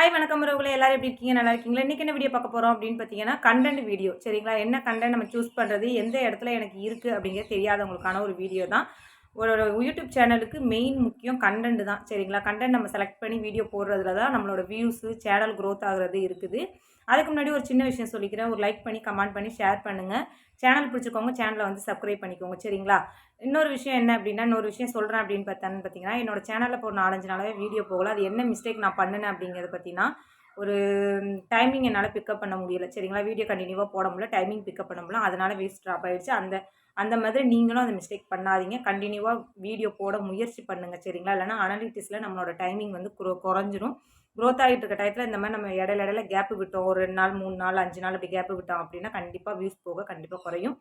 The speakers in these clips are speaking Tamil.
ஹாய் வணக்கம் உறவுகளை. எல்லாரும் எப்படி இருக்கீங்க? நல்லா இருக்கீங்களா? இன்றைக்கி என்ன வீடியோ பார்க்க போகிறோம் அப்படின்னு பார்த்தீங்கன்னா கண்டென்ட் வீடியோ சரிங்களா? என்ன கண்டென்ட் நம்ம சூஸ் பண்ணுறது எந்த இடத்துல எனக்கு இருக்குது அப்படிங்கிறது தெரியாதவங்களுக்கான ஒரு வீடியோ தான். ஒரு யூடியூப் சேனலுக்கு மெயின் முக்கியம் கண்டென்ட் தான். சரிங்களா? கண்டென்ட் நம்ம செலக்ட் பண்ணி வீடியோ போடுறதுல தான் நம்மளோட வியூஸு சேனல் க்ரோத் ஆகிறது இருக்குது. அதுக்கு முன்னாடி ஒரு சின்ன விஷயம் சொல்லிக்கிறேன். ஒரு லைக் பண்ணி கமெண்ட் பண்ணி ஷேர் பண்ணுங்கள் சேனல் பிடிச்சிக்கோங்க சேனலை வந்து சப்ஸ்கிரைப் பண்ணிக்கோங்க சரிங்களா? இன்னொரு விஷயம் என்ன அப்படின்னா இன்னொரு விஷயம் சொல்கிறேன் அப்படின்னு பார்த்தான்னு பார்த்தீங்கன்னா என்னோட சேனலில் இப்போ நாலஞ்சு நாளாகவே வீடியோ போகல. அது என்ன மிஸ்டேக் நான் பண்ணினேன் அப்படிங்கிறத பார்த்தீங்கன்னா ஒரு டைமிங் என்னால் பிக்கப் பண்ண முடியல சரிங்களா? வீடியோ கண்டினியூவாக போட முடியல டைமிங் பிக்கப் பண்ண முடியல. அதனால் வேஸ்ட் ட்ராப் ஆகிடுச்சு அந்த அந்த மாதிரி நீங்களும் அந்த மிஸ்டேக் பண்ணாதீங்க. கண்டினியூவாக வீடியோ போட முயற்சி பண்ணுங்கள் சரிங்களா? இல்லைனா அனலிட்டிஸில் நம்மளோட டைமிங் வந்து குறைஞ்சிரும். க்ரோத் ஆகிட்டு இருக்க டயத்தில் இந்த மாதிரி நம்ம இடையில இடையில கேப்பு விட்டோம். ஒரு ரெண்டு நாள் மூணு நாள் அஞ்சு நாள் அப்படி கேப்பு விட்டோம் அப்படின்னா கண்டிப்பாக வியூஸ் போக கண்டிப்பாக குறையும்.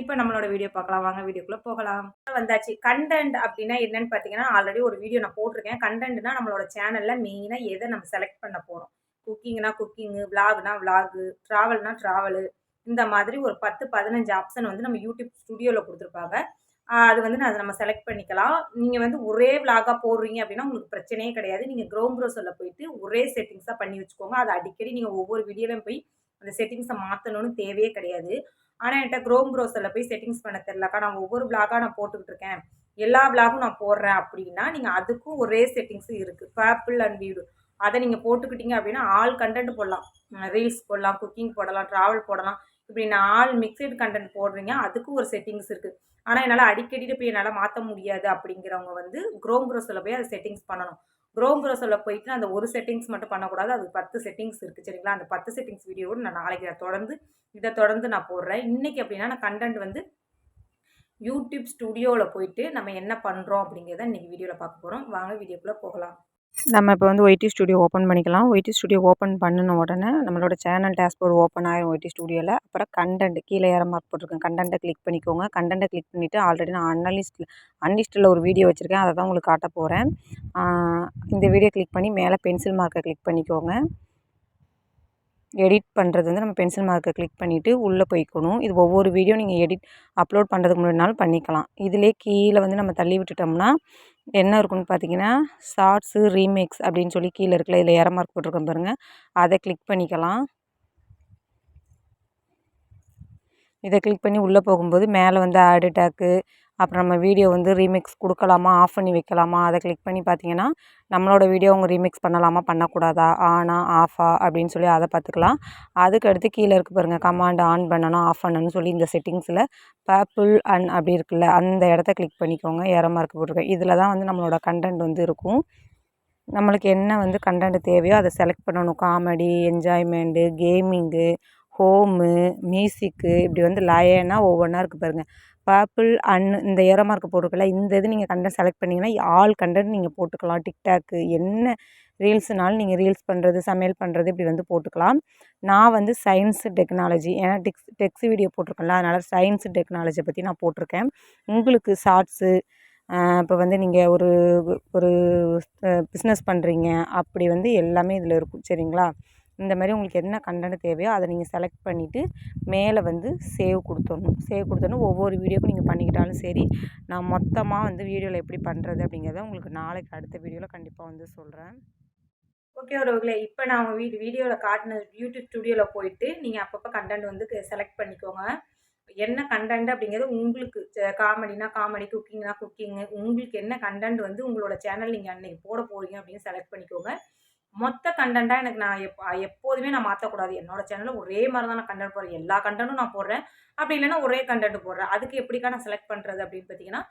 இப்போ நம்மளோட வீடியோ பார்க்கலாம். வாங்க வீடியோக்குள்ளே போகலாம். வந்தாச்சு. கண்டென்ட் அப்படின்னா என்னன்னு பார்த்தீங்கன்னா ஆல்ரெடி ஒரு வீடியோ நான் போட்டிருக்கேன். கண்டென்ட்னா நம்மளோட சேனலில் மெயினாக எதை நம்ம செலக்ட் பண்ண போகிறோம் குக்கிங்னா குக்கிங்கு விலாக்னா விலாகு ட்ராவல்னா ட்ராவலு இந்த மாதிரி ஒரு பத்து பதினஞ்சு ஆப்ஷன் வந்து நம்ம யூடியூப் ஸ்டுடியோவில் கொடுத்துருப்பாங்க. அது வந்து நான் அதை நம்ம செலக்ட் பண்ணிக்கலாம். நீங்கள் வந்து ஒரே விலாகாக போடுறீங்க அப்படின்னா உங்களுக்கு பிரச்சனையே கிடையாது. நீங்கள் க்ரோம் ப்ரோஸரில் போயிட்டு ஒரே செட்டிங்ஸாக பண்ணி வச்சுக்கோங்க. அதை அடிக்கடி நீங்கள் ஒவ்வொரு வீடியோலையும் போய் அந்த செட்டிங்ஸை மாற்றணும்னு தேவையே கிடையாது. ஆனால் என்கிட்ட க்ரோம் ப்ரோஸரில் போய் செட்டிங்ஸ் பண்ண தெரிலக்கா நான் ஒவ்வொரு விலாகாக நான் போட்டுக்கிட்டு இருக்கேன். எல்லா விலாகும் நான் போடுறேன் அப்படின்னா நீங்கள் அதுக்கும் ஒரே செட்டிங்ஸும் இருக்குது பேப்பிள் அண்ட் வீடு அதை நீங்கள் போட்டுக்கிட்டீங்க அப்படின்னா ஆல் கண்டென்ட் போடலாம். ரீல்ஸ் போடலாம் குக்கிங் போடலாம் ட்ராவல் போடலாம். இப்படி நான் மிக்சடு கண்டென்ட் போடுறீங்க அதுக்கும் ஒரு செட்டிங்ஸ் இருக்குது ஆனால் என்னால் அடிக்கடி போய் என்னால் மாற்ற முடியாது அப்படிங்கிறவங்க வந்து க்ரோம் ப்ரோஸில் போய் அதை செட்டிங்ஸ் பண்ணணும். க்ரோம் ப்ரோஸில் போயிட்டு அந்த ஒரு செட்டிங்ஸ் மட்டும் பண்ணக்கூடாது அது பத்து செட்டிங்ஸ் இருக்குது சரிங்களா? அந்த பத்து செட்டிங்ஸ் வீடியோவோடு நான் நாளைக்கு தொடர்ந்து இதை தொடர்ந்து நான் போடுறேன். இன்றைக்கி அப்படின்னா நான் கண்டென்ட் வந்து யூடியூப் ஸ்டுடியோவில் போயிட்டு நம்ம என்ன பண்ணுறோம் அப்படிங்கிறத இன்றைக்கி வீடியோவில் பார்க்க போகிறோம் வாங்க வீடியோக்குள்ளே போகலாம். நம்ம இப்போ வந்து ஒய்டி ஸ்டுடியோ ஓப்பன் பண்ணிக்கலாம். ஒய்டி ஸ்டுடியோ ஓப்பன் பண்ணின உடனே நம்மளோட சேனல் டேஷ்போர்டு ஓப்பன் ஆகிரும் ஒய்டி ஸ்டுடியோவில் அப்புறம் கண்டென்ட் கீழே ஏற மார்க் போட்டிருக்கேன். கண்டென்ட்டை கிளிக் பண்ணிக்கோங்க. கண்டென்ட்டை கிளிக் பண்ணிவிட்டு ஆல்ரெடி நான் அனலிஸ்ட்டில் அன்லிஸ்ட்டில் ஒரு வீடியோ வச்சுருக்கேன். அதை தான் உங்களுக்கு காட்ட போகிறேன் இந்த வீடியோ கிளிக் பண்ணி மேலே பென்சில் மார்க்கை கிளிக் பண்ணிக்கோங்க. எடிட் பண்ணுறது வந்து நம்ம பென்சில் மார்க்கை கிளிக் பண்ணிவிட்டு உள்ளே போய்க்கணும். இது ஒவ்வொரு வீடியோ நீங்கள் எடிட் அப்லோட் பண்ணுறதுக்கு முன்னாடினாலும் பண்ணிக்கலாம். இதிலே கீழே வந்து நம்ம தள்ளி விட்டுட்டோம்னா என்ன இருக்குன்னு பார்த்தீங்கன்னா ஷார்ட்ஸு ரீமேக்ஸ் அப்படின்னு சொல்லி கீழே இருக்குல்ல இதில் ஏற மார்க் போட்டிருக்கோம் பாருங்கள் அதை கிளிக் பண்ணிக்கலாம். இதை கிளிக் பண்ணி உள்ளே போகும்போது மேலே வந்து ஆடு டேக்கு அப்புறம் நம்ம வீடியோ வந்து ரீமிக்ஸ் கொடுக்கலாமா? ஆஃப் பண்ணி வைக்கலாமா? அதை கிளிக் பண்ணி பார்த்தீங்கன்னா நம்மளோட வீடியோ அவங்க ரீமிக்ஸ் பண்ணலாமா? பண்ணக்கூடாதா? ஆனா ஆஃபா அப்படின்னு சொல்லி அதை பார்த்துக்கலாம். அதுக்கடுத்து கீழே இருக்குது பாருங்கள் கமாண்ட் ஆன் பண்ணணும் ஆஃப் பண்ணணும்னு சொல்லி இந்த செட்டிங்ஸில் பர்பிள் அன் அப்படி இருக்குல்ல அந்த இடத்த கிளிக் பண்ணிக்கோங்க. ஏரமாக இருக்க இதில் தான் வந்து நம்மளோட கண்டென்ட் வந்து இருக்கும். நம்மளுக்கு என்ன வந்து கண்டென்ட் தேவையோ அதை செலக்ட் பண்ணணும். Comedy enjoyment gaming home music இப்படி வந்து லயனாக ஒவ்வொன்றா இருக்குது பாருங்கள் பர்பிள் அன் இந்த ஏரோ மார்க் போட்டிருக்குல்ல இந்த இது நீங்கள் கண்டென்ட் செலக்ட் பண்ணிங்கன்னா ஆல் கண்டென்ட் நீங்கள் போட்டுக்கலாம். டிக்டாக்கு என்ன ரீல்ஸுனாலும் நீங்கள் ரீல்ஸ் பண்ணுறது சமையல் பண்ணுறது இப்படி வந்து போட்டுக்கலாம். நான் வந்து சயின்ஸ் டெக்னாலஜி ஏன்னா டெக்ஸ் டெக்ஸ் வீடியோ போட்டிருக்கேன்ல அதனால் சயின்ஸ் டெக்னாலஜியை பற்றி நான் போட்டிருக்கேன். உங்களுக்கு ஷார்ட்ஸு இப்போ வந்து நீங்கள் ஒரு ஒரு பிஸ்னஸ் பண்ணுறீங்க அப்படி வந்து எல்லாமே இதில் இருக்கும் சரிங்களா? இந்த மாதிரி உங்களுக்கு என்ன கண்டென்ட் தேவையோ அதை நீங்கள் செலக்ட் பண்ணிவிட்டு மேலே வந்து சேவ் கொடுத்துடணும். சேவ் கொடுத்தோன்னே ஒவ்வொரு வீடியோக்கும் நீங்கள் பண்ணிக்கிட்டாலும் சரி நான் மொத்தமாக வந்து வீடியோவில் எப்படி பண்ணுறது அப்படிங்கிறத உங்களுக்கு நாளைக்கு அடுத்த வீடியோவில் கண்டிப்பாக வந்து சொல்கிறேன் ஓகே உறவுகளே இப்போ நான் உங்கள் வீடு வீடியோவில் காட்டின யூடியூப் ஸ்டுடியோவில் போயிட்டு நீங்கள் அப்பப்போ கண்டென்ட் வந்து செலக்ட் பண்ணிக்கோங்க. என்ன கண்டென்ட் அப்படிங்கிறது உங்களுக்கு காமெடினா காமெடி குக்கிங்னா குக்கிங்கு உங்களுக்கு என்ன கண்டென்ட் வந்து உங்களோட சேனல் நீங்கள் அன்றைக்கி போட போகிறீங்க அப்படின்னு செலக்ட் பண்ணிக்கோங்க. மொத்த கண்டென்ட்டாக எனக்கு நான் எப் எப்போதுமே நான் மாற்றக்கூடாது என்னோட சேனலில் ஒரே மாதிரி தான் நான் கண்டென்ட் போடுறேன். எல்லா கண்டென்ட்டும் நான் போடுறேன். அப்படி இல்லைன்னா ஒரே கண்டென்ட் போடுறேன். அதுக்கு எப்படிக்கா நான் செலக்ட் பண்ணுறது அப்படின்னு பார்த்தீங்கன்னா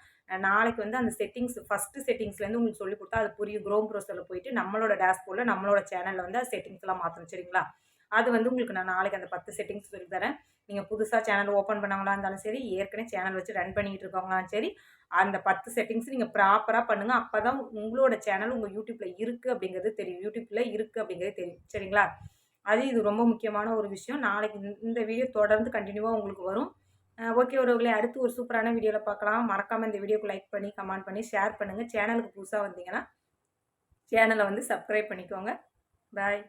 நாளைக்கு வந்து அந்த செட்டிங்ஸ் ஃபஸ்ட்டு செட்டிங்ஸ்லேருந்து உங்களுக்கு சொல்லி கொடுத்தா அது புரியும். க்ரோம் ப்ரோஸரில் போயிட்டு நம்மளோட டேஷ்போர்டில் நம்மளோட சேனலில் வந்து அந்த செட்டிங்ஸ்லாம் மாற்றணும் சரிங்களா? அது வந்து உங்களுக்கு நான் நாளைக்கு அந்த பத்து செட்டிங்ஸ் சொல்லி தரேன். நீங்கள் புதுசாக சேனல் ஓப்பன் பண்ணவங்களா இருந்தாலும் சரி ஏற்கனவே சேனல் வச்சு ரன் பண்ணிகிட்டு இருக்கவங்களாலும் சரி அந்த பத்து செட்டிங்ஸ் நீங்கள் ப்ராப்பராக பண்ணுங்கள் அப்போ தான் உங்களோட சேனல் உங்கள் யூடியூப்பில் இருக்குது அப்படிங்கிறது தெரியும். யூடியூப்பில் இருக்குது அப்படிங்கிறது தெரியும். சரிங்களா? அது இது ரொம்ப முக்கியமான ஒரு விஷயம். நாளைக்கு இந்த வீடியோ தொடர்ந்து கண்டினியூவாக உங்களுக்கு வரும். ஓகே ஒருவர்களே அடுத்து ஒரு சூப்பரான வீடியோவில் பார்க்கலாம். மறக்காமல் இந்த வீடியோக்கு லைக் பண்ணி கமெண்ட் பண்ணி ஷேர் பண்ணுங்கள் சேனலுக்கு புதுசாக வந்தீங்கன்னா சேனலை வந்து சப்ஸ்கிரைப் பண்ணிக்கோங்க. பாய்